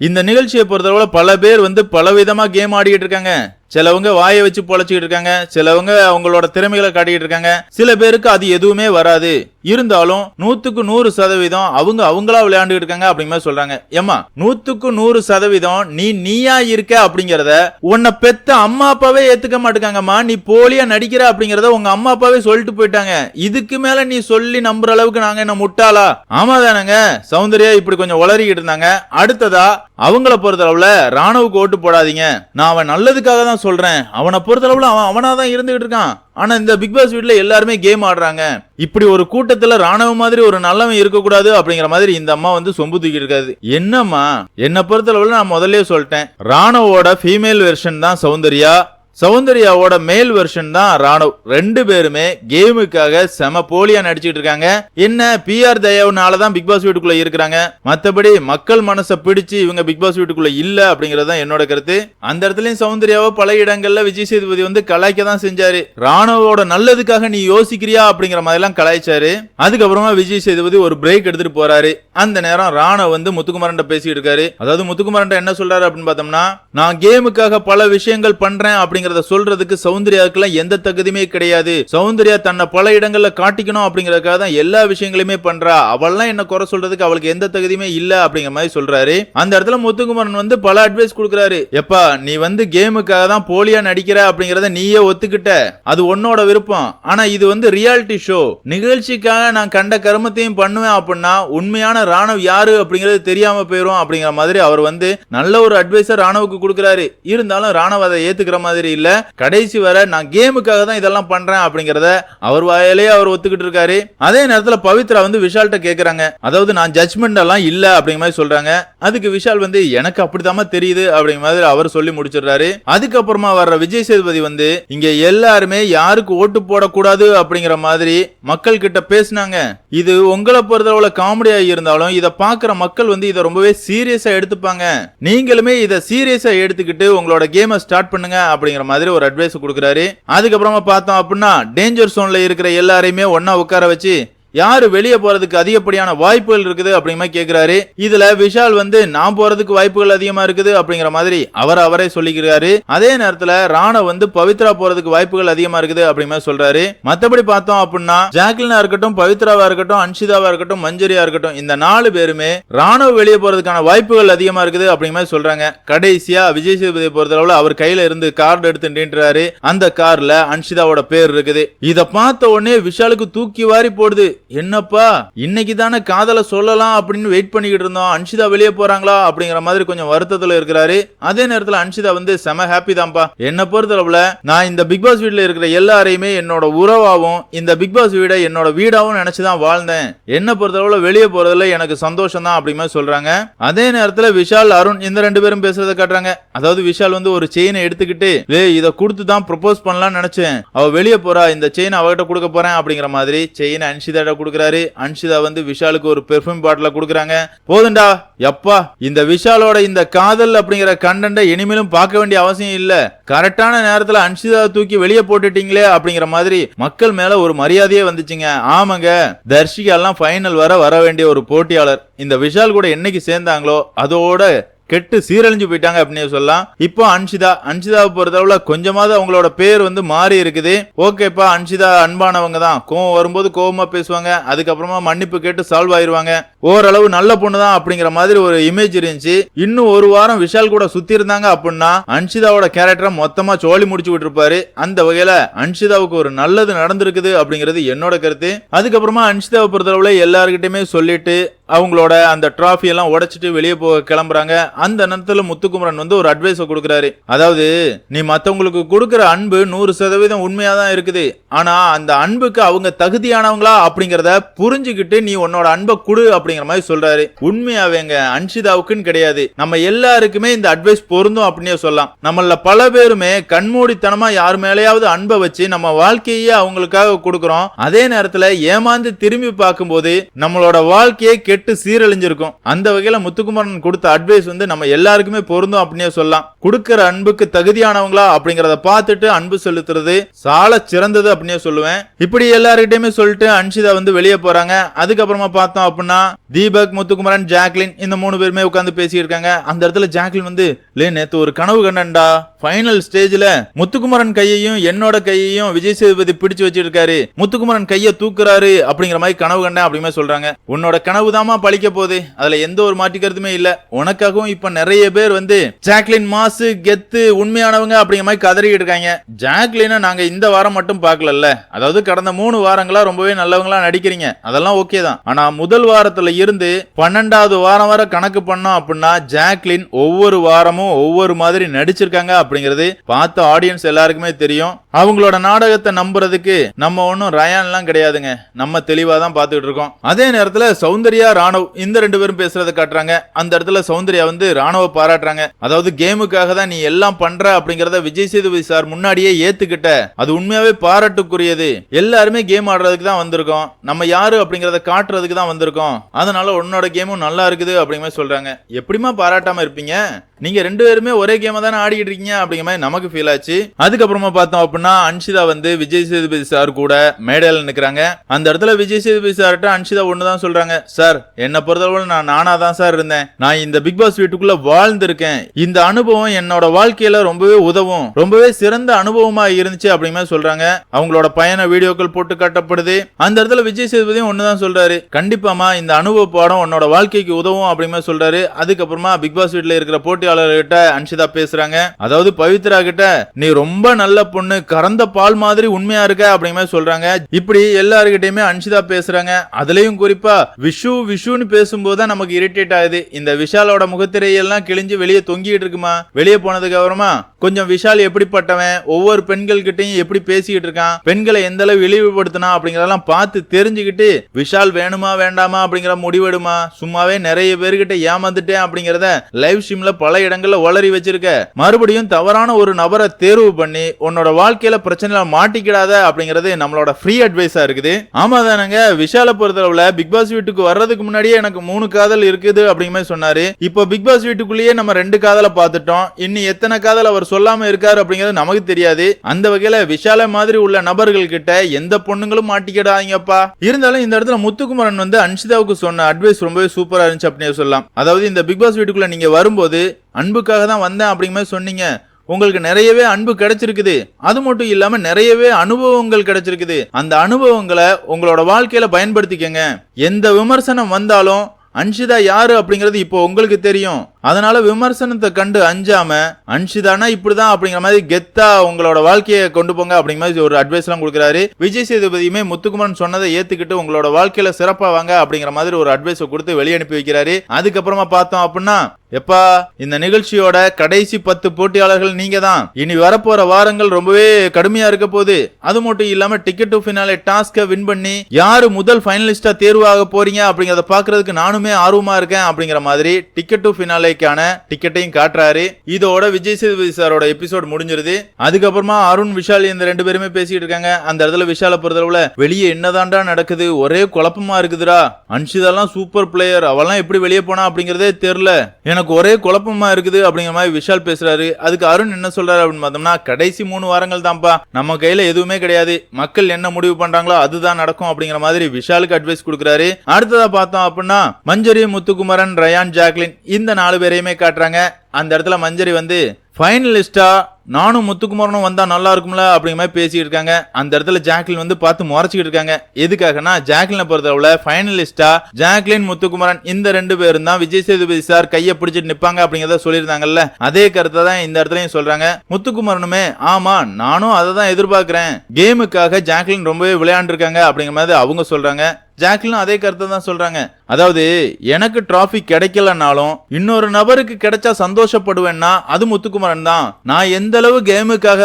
இந்த நிகழ்ச்சியை பொறுத்தளவுல பல பேர் வந்து பலவிதமாக கேம் ஆடிக்கிட்டு இருக்காங்க. சிலவங்க வாயை வச்சு பொழைச்சிக்கிட்டு இருக்காங்க. சிலவங்க அவங்களோட திறமைகளை காட்டிக்கிட்டு இருக்காங்க. சில பேருக்கு அது எதுவுமே வராது. இருந்தாலும் நூத்துக்கு நூறு சதவீதம் அவங்க அவங்களா விளையாண்டுட்டு இருக்காங்க அப்படிங்கிற சொல்றாங்க. ஏமா நூத்துக்கு நூறு சதவீதம் நீ நீயா இருக்க அப்படிங்கறத உன்னை பெத்த அம்மா அப்பாவே ஏத்துக்க மாட்டுக்காங்கம்மா. நீ போலியா நடிக்கிற அப்படிங்கறத உங்க அம்மா அப்பாவே சொல்லிட்டு போயிட்டாங்க. இதுக்கு மேல நீ சொல்லி நம்புற அளவுக்கு நாங்க என்ன முட்டாளா? ஆமா தானங்க சௌந்தர்யா இப்படி கொஞ்சம் உளறிக்கிட்டு இருந்தாங்க. அடுத்ததா அவங்கள பொறுத்தளவுல ராணுவுக்கு ஓட்டு போடாதீங்க. நான் அவன் நல்லதுக்காக தான் சொல்றேன். அவனை பொறுத்தளவுல அவன் அவனா தான் இருந்துகிட்டு இருக்கான். ஆனா இந்த பிக் பாஸ் வீட்டில் எல்லாருமே கேம் ஆடுறாங்க. இப்படி ஒரு கூட்டத்துல ராணுவ மாதிரி ஒரு நல்லவன் இருக்கக்கூடாது அப்படிங்கிற மாதிரி இந்த அம்மா வந்து சொம்பு தூக்கி இருக்காது. என்னம்மா? என்ன பொறுத்தளவுல நான் முதல்ல சொல்லிட்டேன். ராணுவோட ஃபீமேல் வெர்ஷன் தான் சௌந்தர்யா. சௌந்தர்யாவோட மேல் வெர்ஷன் தான் ராணுவ். ரெண்டு பேருமே கேமுக்காக செம போலியா நடிச்சிட்டு இருக்காங்க. என்ன பிஆர் தயவுனால தான் பிக் பாஸ் வீட்டுக்குள்ள இருக்கிறாங்க. மத்தபடி மக்கள் மனசை பிடிச்சு இவங்க பிக் பாஸ் வீட்டுக்குள்ள இல்ல அப்படிங்கறது தான் என்னோட கருத்து. அந்த இடத்துலயும் சௌந்தர்யாவை பல இடங்கள்ல விஜய் சேதுபதி வந்து கலாய்க்க தான் செஞ்சாரு. ராணுவோட நல்லதுக்காக நீ யோசிக்கிறியா அப்படிங்கிற மாதிரி எல்லாம் கலாய்ச்சாரு. அதுக்கப்புறமா விஜய் சேதுபதி ஒரு பிரேக் எடுத்துட்டு போறாரு. அந்த நேரம் ராணவ் வந்து முத்துக்குமரன் பேசிட்டு இருக்காரு. அதாவது முத்துக்குமரன் என்ன சொல்றாரு அப்படின்னு பார்த்தோம்னா நான் கேமுக்காக பல விஷயங்கள் பண்றேன் அப்படிங்கறத சொல்றதுக்கு சௌந்தர்யாவுக்குலாம் எந்த தகுதியுமே கிடையாது. சௌந்தர்யா தன்னை பல இடங்கள்ல காட்டிக்கணும் அப்படிங்கறதுக்காக தான் எல்லா விஷயங்களையுமே பண்றா. அவள்லாம் என்ன குறை சொல்றதுக்கு அவளுக்கு எந்த தகுதியுமே இல்ல அப்படிங்கிற மாதிரி சொல்றாரு. அந்த இடத்துல முத்துக்குமரன் வந்து பல அட்வைஸ் கொடுக்குறாரு. எப்பா நீ வந்து கேமுக்காக தான் போலியா நடிக்கிற அப்படிங்கறத நீயே ஒத்துக்கிட்ட. அது உன்னோட விருப்பம். ஆனா இது வந்து ரியாலிட்டி ஷோ நிகழ்ச்சிக்காக நான் கண்ட கருமத்தையும் பண்ணுவேன் அப்படின்னா உண்மையான ராணுவ யாரு அப்படிங்கிறது தெரியாம போயிடும் அப்படிங்கிற மாதிரி அவர் வந்து நல்ல ஒரு அட்வைஸர் ராணுவுக்கு கொடுக்குறாரு. இருந்தாலும் ராணுவ அதை ஏத்துக்கிற மாதிரி இல்லை. கடைசி வர நான் கேமுக்காக தான் இதெல்லாம் பண்றேன் அப்படிங்கிறத அவர் வாயிலேயே அவர் ஒத்துக்கிட்டு இருக்காரு. அதே நேரத்தில் பவித்ரா வந்து விஷால்கிட்ட கேட்குறாங்க அதாவது நான் ஜட்மெண்ட் எல்லாம் இல்லை அப்படிங்கிற மாதிரி சொல்றாங்க. அதுக்கு விஷால் வந்து எனக்கு அப்படித்தாம தெரியுது அப்படிங்கிற மாதிரி அவர் சொல்லி முடிச்சிடுறாரு. அதுக்கப்புறமா வர்ற விஜய் சேதுபதி வந்து இங்க எல்லாருமே யாருக்கு ஓட்டு போடக்கூடாது அப்படிங்கிற மாதிரி மக்கள் கிட்ட பேசினாங்க. இது உங்களை பொறுத்தளவுல காமெடியா இருந்தாலும் இதை பாக்குற மக்கள் வந்து இதை ரொம்பவே சீரியஸா எடுத்துப்பாங்க. நீங்களுமே இதை சீரியஸா எடுத்துக்கிட்டு உங்களோட கேமை ஸ்டார்ட் பண்ணுங்க அப்படிங்கிற மாதிரி ஒரு அட்வைஸ் கொடுக்குறாரு. அதுக்கப்புறமா பார்த்தோம் அப்படின்னா டேஞ்சர் சோன்ல இருக்கிற எல்லாரையுமே ஒன்னா உட்கார வச்சு யாரு வெளியே போறதுக்கு அதிகப்படியான வாய்ப்புகள் இருக்குது அப்படிங்கிற மாதிரி கேக்குறாரு. இதுல விஷால் வந்து நான் போறதுக்கு வாய்ப்புகள் அதிகமா இருக்குது அப்படிங்கிற மாதிரி அவர் அவரே சொல்லிக்கிறாரு. அதே நேரத்துல ராணா வந்து பவித்ரா போறதுக்கு வாய்ப்புகள் அதிகமா இருக்குது அப்படிங்கிற மாதிரி சொல்றாரு. மத்தபடி பார்த்தோம் அப்படின்னா ஜாக்லினா இருக்கட்டும் பவித்ராவா இருக்கட்டும் அன்ஷிதாவா இருக்கட்டும் மஞ்சரியா இருக்கட்டும் இந்த நாலு பேருமே ராணுவ வெளியே போறதுக்கான வாய்ப்புகள் அதிகமா இருக்குது அப்படிங்கிற மாதிரி சொல்றாங்க. கடைசியா விஜய் சேதுபதியை பொறுத்தளவுல அவர் கையில இருந்து கார்டு எடுத்து நின்றாரு. அந்த கார்ல அன்ஷிதாவோட பேர் இருக்குது. இதை பார்த்த உடனே விஷாலுக்கு தூக்கி வாரி போடுது. என்னப்பா இன்னைக்கு தானே காதலை சொல்லலாம் அப்படின்னு வெயிட் பண்ணிக்கிட்டு இருந்தோம். அன்ஷிதா வெளியே போறாங்களா அப்படிங்கிற மாதிரி கொஞ்சம் வருத்தத்துல இருக்கிறாரு. அதே நேரத்துல அன்ஷிதா வந்து செம ஹாப்பி தான்ப்பா. என்ன பொறுத்தளவுல நான் இந்த பிக் பாஸ் வீட்ல இருக்கிற எல்லாரையுமே என்னோட உறவாவும் இந்த பிக் பாஸ் வீடை என்னோட வீடாவும் நினைச்சுதான் வாழ்ந்தேன். என்ன பொறுத்தளவுல வெளியே போறதுல எனக்கு சந்தோஷம் தான் அப்படிமே சொல்றாங்க. அதே நேரத்துல விஷால் அருண் இந்த ரெண்டு பேரும் பேசுறத காட்டுறாங்க. அதாவது விஷால் வந்து ஒரு செயினை எடுத்துக்கிட்டு வே இத கொடுத்து தான் ப்ரொபோஸ் பண்ணலாம்னு நினைச்சேன். அவ வெளியே போறா இந்த செயின் அவகிட்ட கொடுக்க போறேன் அப்படிங்கிற மாதிரி செயின் அன்ஷிதா கொடுக்குறாரு. அன்ஷிதா வந்து விஷாலுக்கு ஒரு பெர்ஃபியூம் பாட்டில கொடுக்குறாங்க. போதுண்டா எப்பா இந்த விஷாலோட இந்த காதல் அப்படிங்கிற கண்டென்ட்டை இனிமேலும் பார்க்க வேண்டிய அவசியம் இல்ல. கரெக்டான நேரத்துல அன்ஷிதா தூக்கி வெளியே போட்டுட்டீங்களே அப்படிங்கிற மாதிரி மக்கள் மேல ஒரு மரியாதையே வந்துச்சுங்க. ஆமாங்க தர்ஷிகா எல்லாம் ஃபைனல் வர வர வேண்டிய ஒரு போட்டியாளர். இந்த விஷால் கூட என்னைக்கு சேர்ந்தாங்களோ அதோட கெட்டு சீரழிஞ்சு போயிட்டாங்க அப்படின்னு சொல்லலாம். இப்போ அன்ஷிதா அன்ஷிதாவை பொறுத்தளவுல கொஞ்சமாவது அவங்களோட பேர் வந்து மாறி இருக்குது. ஓகேப்பா அன்ஷிதா அன்பானவங்க தான். கோவம் வரும்போது கோவமா பேசுவாங்க. அதுக்கப்புறமா மன்னிப்பு கேட்டு சால்வ் ஆயிருவாங்க. ஓரளவு நல்ல பொண்ணு தான் அப்படிங்கிற மாதிரி ஒரு இமேஜ் இருந்துச்சு. இன்னும் ஒரு வாரம் விஷால் கூட சுத்தி இருந்தாங்க அப்படின்னா அன்ஷிதாவோட கேரக்டரை மொத்தமா சோழி முடிச்சு விட்டுருப்பாரு. அந்த வகையில அன்ஷிதாவுக்கு ஒரு நல்லது நடந்திருக்குது அப்படிங்கிறது என்னோட கருத்து. அதுக்கப்புறமா அன்ஷிதாவை பொறுத்தளவுல எல்லாருக்கிட்டையுமே சொல்லிட்டு அவங்களோட அந்த ட்ராஃபி எல்லாம் உடைச்சிட்டு வெளியே போக கிளம்புறாங்க. அந்த நேரத்துல முத்துக்குமரன் வந்து ஒரு அட்வைஸ் கொடுக்குறாரு. அதாவது நீ மத்தவங்களுக்கு கொடுக்குற அன்பு நூறு சதவீதம் உண்மையா தான் இருக்குது. ஆனா அந்த அன்புக்கு அவங்க தகுதியானவங்களா அப்படிங்கறத புரிஞ்சுக்கிட்டு நீ உன்னோட அன்பை கொடு அப்படிங்கிற மாதிரி சொல்றாரு. உண்மையாவேங்க அன்ஷிதாவுக்குன்னு கிடையாது. நம்ம எல்லாருக்குமே இந்த அட்வைஸ் பொருந்தும் அப்படின்னே சொல்லலாம். நம்மள பல பேருமே கண்மூடித்தனமா யார் மேலேயாவது அன்பை வச்சு நம்ம வாழ்க்கையே அவங்களுக்காக கொடுக்குறோம். அதே நேரத்துல ஏமாந்து திரும்பி பார்க்கும்போது நம்மளோட வாழ்க்கையை கெட்டு சீரழிஞ்சிருக்கும். அந்த வகையில முத்துக்குமரன் கொடுத்த அட்வைஸ் வந்து நம்ம எல்லாருக்குமே பொருந்தும் அப்படின்னே சொல்லலாம். கொடுக்கிற அன்புக்கு தகுதியானவங்களா அப்படிங்கறத பார்த்துட்டு அன்பு செலுத்துறது சால சிறந்தது அப்படின்னே சொல்லுவேன். இப்படி எல்லார்கிட்டயுமே சொல்லிட்டு அன்ஷிதா வந்து வெளியே போறாங்க. அதுக்கப்புறமா பார்த்தோம் அப்படின்னா தீபக் முத்துக்குமரன் ஜாக்லின் இந்த மூணு பேருமே உட்காந்து பேசியிருக்காங்க. அந்த இடத்துல ஜாக்லின் வந்து லே நேத்து ஒரு கனவு கண்டன்டா. ஃபைனல் ஸ்டேஜ்ல முத்துக்குமரன் கையையும் என்னோட கையையும் விஜய் சேதுபதி பிடிச்சு வச்சிருக்காரு. முத்துக்குமரன் கையை தூக்குறாரு அப்படிங்கிற மாதிரி கனவு கண்டேன் அப்படிமே சொல்றாங்க. உன்னோட கனவு தான் தாமா பழிக்க போகுது. அதுல எந்த ஒரு மாற்றிக்கிறதுமே இல்ல. உனக்காகவும் இப்ப நிறைய பேர் வந்து ஜாக்லின் மாசு கெத்து உண்மையானவங்க அப்படிங்கிற மாதிரி கதறிட்டு இருக்காங்க. ஜாக்லினை நாங்க இந்த வாரம் மட்டும் பார்க்கலல்ல. அதாவது கடந்த மூணு வாரங்களா ரொம்பவே நல்லவங்களா நடிக்கிறீங்க. அதெல்லாம் ஓகே தான். ஆனா முதல் வாரத்துல இருந்து பன்னெண்டாவது வாரம் வர கணக்கு பண்ணோம் அப்படின்னா ஜாக்லின் ஒவ்வொரு வாரமும் ஒவ்வொரு மாதிரி நடிச்சிருக்காங்க அப்படிங்கிறது பார்த்த ஆடியன்ஸ் எல்லாருக்குமே தெரியும். அவங்களோட நாடகத்தை நம்புறதுக்கு நம்ம ஒன்றும் ரயான்லாம் கிடையாதுங்க. நம்ம தெளிவா தான் பார்த்துட்டு இருக்கோம். அதே நேரத்துல சௌந்தர்யா ராணவ் இந்த ரெண்டு பேரும் பேசுறத காட்டுறாங்க. அந்த இடத்துல சௌந்தர்யா வந்து ராணுவ பாராட்டுறாங்க. அதாவது கேமுக்காக தான் நீ எல்லாம் பண்ற அப்படிங்கறத விஜய் சேதுபதி சார் முன்னாடியே ஏத்துக்கிட்ட. அது உண்மையாவே பாராட்டுக்குரியது. எல்லாருமே கேம் ஆடுறதுக்கு தான் வந்திருக்கோம். நம்ம யாரு அப்படிங்கறத காட்டுறதுக்கு தான் வந்திருக்கோம். அதனால உன்னோட கேமும் நல்லா இருக்குது அப்படிங்கிற மாதிரி சொல்றாங்க. எப்படிமா பாராட்டாம இருப்பீங்க? நீங்க ரெண்டு பேருமே ஒரே கேமை தானே ஆடிக்கிட்டு இருக்கீங்க அப்படிங்கிற மாதிரி நமக்கு ஃபீல் ஆச்சு. அதுக்கப்புறமா பார்த்தோம் அப்படின்னா அன்ஷிதா வந்து விஜய் சேதுபதி சார் கூட மேடையில் நிற்கிறாங்க அந்த இடத்துல விஜய் சேதுபதி சார்கிட்ட அன்ஷிதா ஒண்ணுதான் சொல்றாங்க. சார் என்னை பொறுத்தளவு நான் நானா தான் சார் இருந்தேன். நான் இந்த பிக் பாஸ் வீட்டுக்குள்ள வாழ்ந்திருக்கேன். இந்த அனுபவம் என்னோட வாழ்க்கையில ரொம்பவே உதவும். ரொம்பவே சிறந்த அனுபவமா இருந்துச்சு அப்படிங்கிற மாதிரி சொல்றாங்க. அவங்களோட பயண வீடியோக்கள் போட்டு காட்டப்படுது. அந்த இடத்துல விஜய் சேதுபதியும் ஒண்ணுதான் சொல்றாரு. கண்டிப்பாமா இந்த அனுபவ பாடம் உன்னோட வாழ்க்கைக்கு உதவும் அப்படிங்கிற சொல்றாரு. அதுக்கப்புறமா பிக் பாஸ் வீட்ல இருக்கிற போட்டியாளர்கிட்ட அன்ஷிதா பேசுறாங்க. அதாவது பவித்ரா கிட்ட நீ ரொம்ப நல்ல பொண்ணு கறந்த பால் மாதிரி உண்மையா இருக்க? அப்படிங்கிற மாதிரி சொல்றாங்க. இப்படி எல்லாருக்கிட்டையுமே அன்ஷிதா பேசுறாங்க. அதுலயும் குறிப்பா விஷு விஷுன்னு பேசும்போது தான் நமக்கு இரிட்டேட் ஆகுது. இந்த விஷாலோட முகத்திரையெல்லாம் கிழிஞ்சு வெளியே தொங்கிட்டு இருக்குமா? வெளியே போனதுக்கு அப்புறமா கொஞ்சம் விஷால் எப்படிப்பட்டவன்? ஒவ்வொரு பெண்கள் கிட்டையும் எப்படி பேசிக்கிட்டு இருக்கான்? பெண்களை எந்த அளவு இழிவுபடுத்தினா? அப்படிங்கறதெல்லாம் பார்த்து தெரிஞ்சுக்கிட்டு விஷால் வேணுமா வேண்டாமா? அப்படிங்கிற முடிவெடுமா சும்மாவே நிறைய பேர்கிட்ட ஏமாந்துட்டேன் அப்படிங்கறத லைவ் ஸ்ட்ரீம்ல பல இடங்கள்ல வளரி வச்சிருக்க. மறுபடியும் தவறான ஒரு நபரை தேர்வு பண்ணி உன்னோட வாழ்க்கையில பிரச்சனைல மாட்டிக்கிடாத அப்படிங்கறது நம்மளோட ஃப்ரீ அட்வைஸா இருக்குது. ஆமா தானங்க விஷால பொறுத்தளவுல பிக் பாஸ் வீட்டுக்கு வர்றதுக்கு முன்னாடியே எனக்கு மூணு காதல் இருக்குது அப்படிங்கிற மாதிரி சொன்னாரு. இப்போ பிக் பாஸ் வீட்டுக்குள்ளேயே நம்ம ரெண்டு காதலை பார்த்துட்டோம். இன்னும் எத்தனை காதல் அவர் சொல்லாம இருக்காரு அப்படிங்கிறது நமக்கு தெரியாது. அந்த வகையில விஷால மாதிரி உள்ள நபர்கள் கிட்ட எந்த பொண்ணுங்களும் மாட்டிக்கிடாதீங்கப்பா. இருந்தாலும் இந்த இடத்துல முத்துக்குமரன் வந்து அன்ஷிதாவுக்கு சொன்ன அட்வைஸ் ரொம்பவே சூப்பரா இருந்துச்சு அப்படின்னு சொல்லலாம். அதாவது இந்த பிக் பாஸ் வீட்டுக்குள்ள நீங்க வரும்போது அன்புக்காக தான் வந்தேன் அப்படிங்கிற மாதிரி சொன்னீங்க. உங்களுக்கு நிறையவே அன்பு கிடைச்சிருக்குது. அது மட்டும் இல்லாம நிறையவே அனுபவங்கள் கிடைச்சிருக்குது. அந்த அனுபவங்களை உங்களோட வாழ்க்கையில பயன்படுத்திக்கங்க. எந்த விமர்சனம் வந்தாலும் அன்ஷிதா யாரு அப்படிங்கிறது இப்போ உங்களுக்கு தெரியும். அதனால விமர்சனத்தை கண்டு அஞ்சாம அன்ஷிதானா இப்படிதான் அப்படிங்கிற மாதிரி கெத்தா உங்களோட வாழ்க்கையை கொண்டு போங்க அப்படிங்கிற மாதிரி ஒரு அட்வைஸ் எல்லாம் கொடுக்குறாரு. விஜய் சேதுபதியுமே முத்துக்குமரன் சொன்னதை ஏத்துக்கிட்டு உங்களோட வாழ்க்கையில சிறப்பா வாங்க அப்படிங்கிற மாதிரி ஒரு அட்வைஸ் கொடுத்து வெளியே அனுப்பி வைக்கிறாரு. அதுக்கப்புறமா பார்த்தோம் அப்படின்னா எப்பா இந்த நிகழ்ச்சியோட கடைசி பத்து போட்டியாளர்கள் நீங்க தான் இனி வரப்போற வாரங்கள் ரொம்பவே கடுமையா இருக்க போகுது. அது மட்டும் இல்லாம ticket to finale task win பண்ணி யாரு முதல் ஃபைனலிஸ்டா தேர்வாக போறீங்க அப்படிங்கறத பாக்குறதுக்கு நானுமே ஆர்வமா இருக்கேன் அப்படிங்கிற மாதிரி டிக்கெட் டு ஃபினாலேக்கான டிக்கெட்டையும் காட்டுறாரு. இதோட விஜய் சேதுபதி சாரோட எபிசோட் முடிஞ்சிருது. அதுக்கப்புறமா அருண் விஷால் இந்த ரெண்டு பேருமே பேசிட்டு இருக்காங்க. அந்த இடத்துல விஷால பொறுத்தளவுல வெளியே என்னதான்டா நடக்குது? ஒரே குழப்பமா இருக்குதுடா. அன்ஷிதாலாம் சூப்பர் பிளேயர் அவெல்லாம் எப்படி வெளியே போனா அப்படிங்கறதே தெரியல. எனக்கு ஒரே குழப்பமா இருக்குது அப்படிங்கிற மாதிரி விஷால் பேசுறாரு. அதுக்கு அருண் என்ன சொல்றாரு அப்படின்னு பார்த்தோம்னா கடைசி மூணு வாரங்கள் தான்ப்பா. நம்ம கையில எதுவுமே கிடையாது. மக்கள் என்ன முடிவு பண்றாங்களோ அதுதான் நடக்கும் அப்படிங்கிற மாதிரி விஷாலுக்கு அட்வைஸ் கொடுக்குறாரு. அடுத்ததா பார்த்தோம் அப்படின்னா மஞ்சரி முத்துக்குமரன் ரயான் ஜாக்லின் இந்த நாலு பேரையுமே காட்டுறாங்க. அந்த இடத்துல மஞ்சரி வந்து ஃபைனலிஸ்டா நானும் முத்துக்குமாரனும் வந்தா நல்லா இருக்கும்ல? அப்படிங்கிற மாதிரி பேசிட்டு இருக்காங்க. அந்த இடத்துல ஜாக்லின் வந்து பார்த்து முறைச்சிக்கிட்டு இருக்காங்க. எதுக்காகனா ஜாக்லினை பொறுத்தளவுல ஃபைனலிஸ்டா ஜாக்லின் முத்துக்குமாரன் இந்த ரெண்டு பேரும் தான் விஜய் சேதுபதி சார் கையை பிடிச்சிட்டு நிப்பாங்க அப்படிங்கறத சொல்லியிருந்தாங்கல்ல. அதே கருத்தை தான் இந்த இடத்துலயும் சொல்றாங்க. முத்துக்குமாரனுமே ஆமா நானும் அதை தான் எதிர்பார்க்கிறேன். கேமுக்காக ஜாக்லின் ரொம்பவே விளையாண்டுருக்காங்க. அப்படிங்கிற மாதிரி அவங்க சொல்றாங்க. ஜாக்லினும் அதே கருத்தை தான் சொல்றாங்க. அதாவது எனக்கு டிராஃபி கிடைக்கலனாலும் இன்னொரு நபருக்கு கிடைச்சா சந்தோஷப்படுவேன்னா அது முத்துக்குமரன் தான். நான் எந்த அளவு கேமுக்காக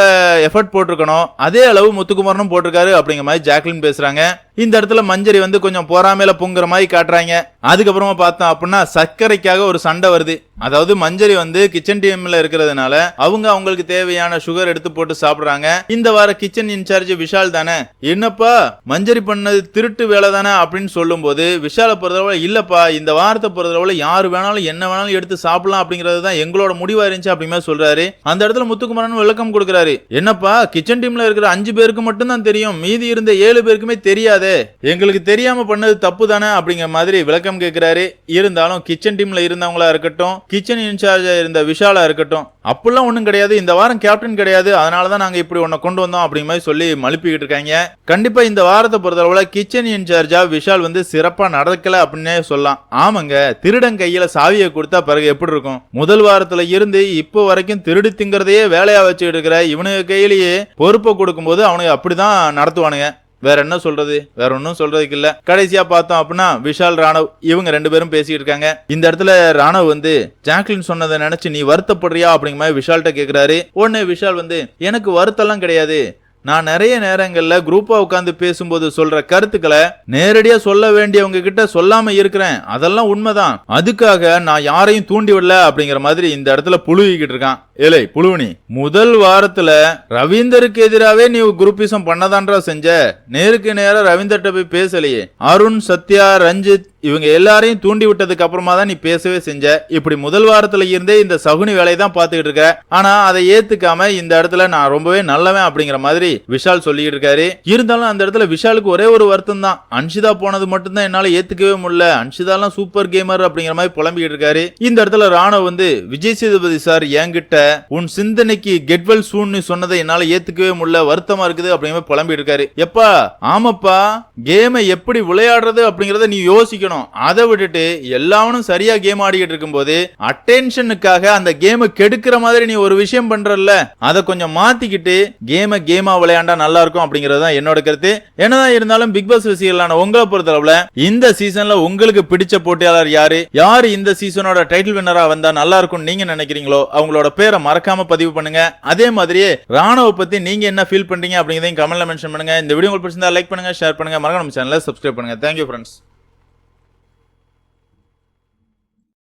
எஃபர்ட் போட்டிருக்கணும் அதே அளவு முத்துக்குமரனும் போட்டிருக்காரு அப்படிங்கிற மாதிரி ஜாக்லின் பேசுறாங்க. இந்த இடத்துல மஞ்சரி வந்து கொஞ்சம் பொறாமையில பொங்குற மாதிரி காட்டுறாங்க. அதுக்கப்புறமா பார்த்தோம் அப்படின்னா சர்க்கரைக்காக ஒரு சண்டை வருது. அதாவது மஞ்சரி வந்து கிச்சன் டீம்ல இருக்கிறதுனால அவங்க அவங்களுக்கு தேவையான சுகர் எடுத்து போட்டு சாப்பிடுறாங்க. இந்த வார கிச்சன் இன்சார்ஜ் விஷால் தானே? என்னப்பா மஞ்சரி பண்ணது திருட்டு வேலை தானே அப்படின்னு சொல்லும்போது விஷாலை பொறுத்தளவுல இல்லப்பா இந்த வாரத்தை பொறுத்தளவுல யாரு வேணாலும் என்ன வேணாலும் எடுத்து சாப்பிடலாம் அப்படிங்கிறது தான் எங்களோட முடிவா இருந்துச்சு அப்படிங்கிற சொல்றாரு. அந்த இடத்துல முத்துக்குமரன் விளக்கம் கொடுக்குறாரு. என்னப்பா கிச்சன் டீம்ல இருக்கிற அஞ்சு பேருக்கு மட்டும் தான் தெரியும். மீதி இருந்த ஏழு பேருக்குமே தெரியாது. எங்களுக்கு தெரியாம பண்ணது தப்பு தானே அப்படிங்கிற மாதிரி விளக்கம் கேட்கிறாரு இருந்தாலும் கிச்சன் டீம்ல இருந்தவங்களா இருக்கட்டும் கிச்சன் இன்சார்ஜா இருந்த விஷாலா இருக்கட்டும் அப்படிலாம் ஒண்ணும் கிடையாது. இந்த வாரம் கேப்டன் கிடையாது. அதனால தான் நாங்க இப்படி ஒன்ன கொண்டு வந்தோம் அப்படிங்கிற மாதிரி சொல்லி மழுப்பிக்கிட்டு இருக்காங்க. கண்டிப்பா இந்த வாரத்தை பொறுத்தளவுல கிச்சன் இன்சார்ஜா விஷால் வந்து சிறப்பா நடக்கல அப்படின்னே சொல்லலாம். ஆமாங்க திருடன் கையில சாவியை கொடுத்தா பிறகு எப்படி இருக்கும்? முதல் வாரத்துல இருந்து இப்போ வரைக்கும் திருடி திங்கிறதையே வேலையா வச்சுக்கிட்டு இருக்கிற இவனுக்கு கையிலேயே பொறுப்பை கொடுக்கும்போது அவனுக்கு அப்படிதான் நடத்துவானுங்க. வேற என்ன சொல்றது? வேற ஒன்றும் சொல்றதுக்கு இல்ல. கடைசியா பார்த்தோம் அப்படின்னா விஷால் ராணவ் இவங்க ரெண்டு பேரும் பேசிட்டு இருக்காங்க. இந்த இடத்துல ராணவ் வந்து ஜாக்லின் சொன்னதை நினைச்சு நீ வருத்தப்படுறியா? அப்படிங்கிற மாதிரி விஷால்கிட்ட கேக்குறாரு. உடனே விஷால் வந்து எனக்கு வருத்தம்லாம் கிடையாது. நான் நிறைய நேரங்களில் குரூப்பாக உட்காந்து பேசும்போது சொல்ற கருத்துக்களை நேரடியாக சொல்ல வேண்டியவங்க கிட்ட சொல்லாம இருக்கிறேன். அதெல்லாம் உண்மைதான். அதுக்காக நான் யாரையும் தூண்டி விடல. அப்படிங்கிற மாதிரி இந்த இடத்துல புழுகிக்கிட்டு இருக்கான். ஏலே புழுவனி முதல் வாரத்துல ரவீந்தருக்கு எதிராகவே நீ குரூப்பிசம் பண்ணதான்றா செஞ்ச? நேருக்கு நேரா ரவீந்தர்கிட்ட போய் பேசலையே. அருண் சத்யா ரஞ்சித் இவங்க எல்லாரையும் தூண்டி விட்டதுக்கு அப்புறமா தான் நீ பேசவே செஞ்ச. இப்படி முதல் வாரத்துல இருந்தே இந்த சகுனி வேலையை தான் பாத்துக்கிட்டு இருக்க. ஆனா அதை ஏத்துக்காம இந்த இடத்துல நான் ரொம்பவே நல்லவன் அப்படிங்கிற மாதிரி விஷால் சொல்லிட்டு இருக்காரு. இருந்தாலும் அந்த இடத்துல விஷாலுக்கு ஒரே ஒரு வருத்தம் தான். அன்ஷிதா போனது மட்டும்தான் என்னால ஏத்துக்கவே முடியல. அன்ஷிதாலாம் சூப்பர் கேமர் அப்படிங்கிற மாதிரி புலம்பிக்கிட்டு இருக்காரு. இந்த இடத்துல ராணுவ வந்து விஜய் சேதுபதி சார் என்கிட்ட உன் சிந்தனைக்கு கெட்வெல் சூன்னு சொன்னதை என்னால ஏத்துக்கவே முடியல வருத்தமா இருக்குது அப்படிங்கிற புலம்பி இருக்காரு எப்பா ஆமாப்பா கேமை எப்படி விளையாடுறது அப்படிங்கறத நீ யோசிக்கணும். அதை விட்டுட்டு எல்லாவனும் சரியா கேம் ஆடிக்கிட்டு இருக்கும்போது அட்டென்ஷனுக்காக அந்த கேமை கெடுக்கிற மாதிரி நீ ஒரு விஷயம் பண்றல்ல. அதை கொஞ்சம் மாத்திக்கிட்டு கேமை கேமா விளையாண்டா நல்லா இருக்கும் அப்படிங்கறது தான் என்னோட கருத்து. என்னதான் இருந்தாலும் பிக் பாஸ் ரசிகர்களான உங்களை பொறுத்தளவுல இந்த சீசன்ல உங்களுக்கு பிடிச்ச போட்டியாளர் யாரு? யாரு இந்த சீசனோட டைட்டில் வின்னரா வந்தா நல்லா இருக்கும் நீங்க நினைக்கிறீங்களோ அவங்களோட பேர் மறக்காம பதிவு பண்ணுங்க. அதே மாதிரியே ராணுவ பத்தி நீங்க என்ன ஃபீல் பண்றீங்க அப்படிங்கிறதையும் கமெண்ட்ல மென்ஷன் பண்ணுங்க. இந்த வீடியோ உங்களுக்கு பிடிச்சிருந்தா லைக் பண்ணுங்க ஷேர் பண்ணுங்க. மறக்காம நம்ம சேனலை சப்ஸ்கிரைப் பண்ணுங்க. Thank you friends